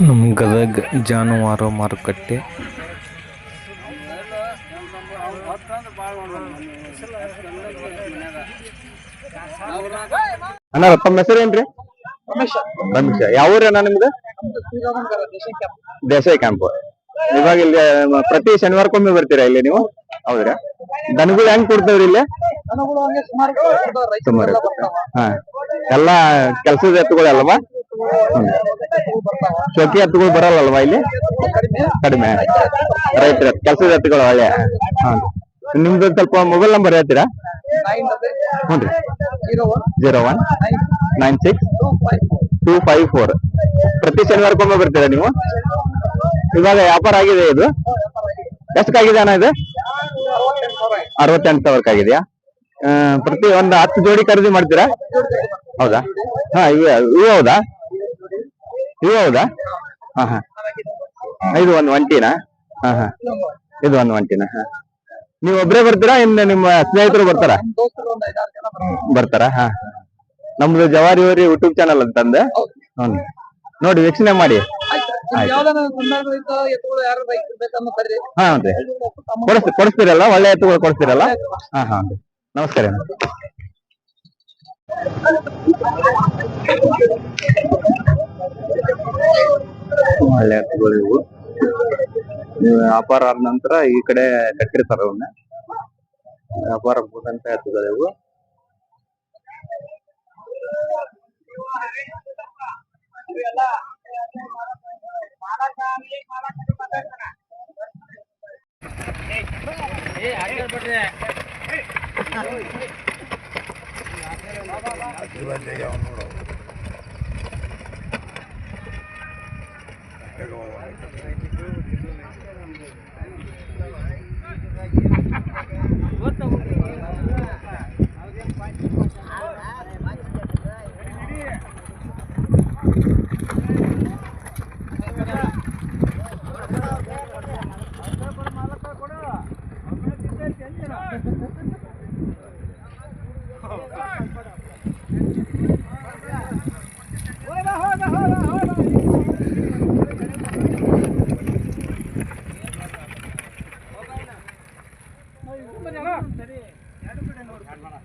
ನಮ್ಮ ಗದಗ ಜಾನುವಾರು ಮಾರುಕಟ್ಟೆ. ಅಣ್ಣ ತಮ್ಮ ಹೆಸರು ಏನ್ರಿ? ರಮೇಶ ಯಾವ ಊರಣ್ಣ ನಿಮ್ದು? ದೇಸಾಯಿ ಕ್ಯಾಂಪ್ ಇವಾಗ ಇಲ್ಲಿ ಪ್ರತಿ ಶನಿವಾರಕ್ಕೊಮ್ಮೆ ಬರ್ತೀರಾ ಇಲ್ಲಿ ನೀವು? ಹೌದ್ರಾ? ದನಗಳು ಹೆಂಗ್ ಕೊಡ್ತೇವ್ರಿ ಇಲ್ಲಿ? ಸುಮಾರು ಹಾ. ಎಲ್ಲಾ ಕೆಲ್ಸದ ಎತ್ತುಗಳು ಅಲ್ವಾ? ಶೋಕಿ ಎತ್ತುಗಳು ಬರಲ್ಲಲ್ವಾ ಇಲ್ಲಿ? ಕಡಿಮೆ. ರೈತರ, ಕೆಲ್ಸದ ಎತ್ತುಗಳು ಒಳ್ಳೆ. ಹಾಂ. ನಿಮ್ದು ಸ್ವಲ್ಪ ಮೊಬೈಲ್ ನಂಬರ್ ಹೇಳ್ತೀರಾ? ಹ್ಞೂ ರೀ. Zero one nine six two five four. ಪ್ರತಿ ಶನಿವಾರಕ್ಕೊಮ್ಮೆ ಬರ್ತೀರಾ ನೀವು? ಇವಾಗ ವ್ಯಾಪಾರ ಆಗಿದೆ ಇದು. ಎಷ್ಟಕ್ಕಾಗಿದೆ ಅಣ್ಣ ಇದು? ಅರವತ್ತೆಂಟು ಸಾವಿರಕ್ಕಾಗಿದೆಯಾ ಪ್ರತಿ ಒಂದು ಹತ್ತು ಜೋಡಿ ಖರೀದಿ ಮಾಡ್ತೀರಾ? ಹೌದಾ? ಹಾ ಇವು ಹೌದಾ? ಇವು ಹೌದಾ? ಹಾ ಹಾ. ಇದು ಒಂದು ಒಂಟಿನಾ ಹಾ ಹಾ. ಇದು ಒಂದು ಒಂಟಿನಾ ಹಾ. ನೀವು ಒಬ್ರೇ ಬರ್ತೀರಾ? ಇನ್ನು ನಿಮ್ಮ ಸ್ನೇಹಿತರು ಬರ್ತಾರಾ? ಬರ್ತಾರಾ, ಹಾ. ನಮ್ದು ಜವಾರಿ ಅವ್ರಿ ಯೂಟ್ಯೂಬ್ ಚಾನಲ್ ಅಂತಂದೆ ಹ್ಮ್. ನೋಡಿ, ವೀಕ್ಷಣೆ ಮಾಡಿ. ಹಾ ರೀ ಕೊಡಿಸ್, ಕೊಡಿಸ್ತೀರಲ್ಲ? ಒಳ್ಳೆ ಎತ್ತುಗಳು ಕೊಡಿಸ್ತೀರಲ್ಲ? ಹಾ ಹಾ ನಮಸ್ಕಾರ. ಒಳ್ಳೆ ಎತ್ತುಗಳು ಇವು ವ್ಯಾಪಾರ ಆದ ನಂತರ ಈ ಕಡೆ ಕಟ್ಟಿರ್ತಾರ ಅವನ್ನ ವ್ಯಾಪಾರ ಮುಗಿದಂತ ಎತ್ತುಗಳು ಇವು. Thank you.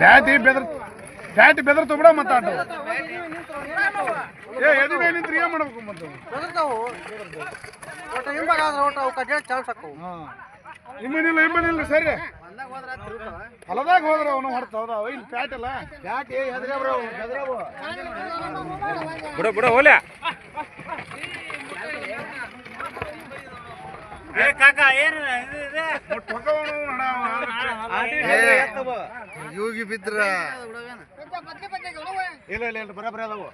ಬ್ಯಾಟಿ ಬೆದರ್ ಬ್ಯಾಟಿ ಬೆದರ್ತು ಬಿಡ ಮತ್ತಾಟ ಏ ಎದು ನಿಂತ್ರೆ ಏನ್ ಮಾಡ್ಬೇಕು ಮತ್ತೆ? ಇಮ್ಮನಿಲ್ಲ ಇಮ್ಮನಿಲ್ಲ ಸರಿ. ಹೊಲದಾಗ ಹೋದ್ರ ಅವನು ಹೊಡ್ತ ಹೌದ? ಇಲ್ಲಿ ಪ್ಯಾಟ್ ಅಲ್ಲ. ಬಿಡ ಬಿಡ ಹೋಲ್ಯಾ. ಯೋಗಿ ಬಿದ್ರ. ಇಲ್ಲ ಇಲ್ಲ ಇಲ್ಲ ಬರಬರ ಅದಾವು.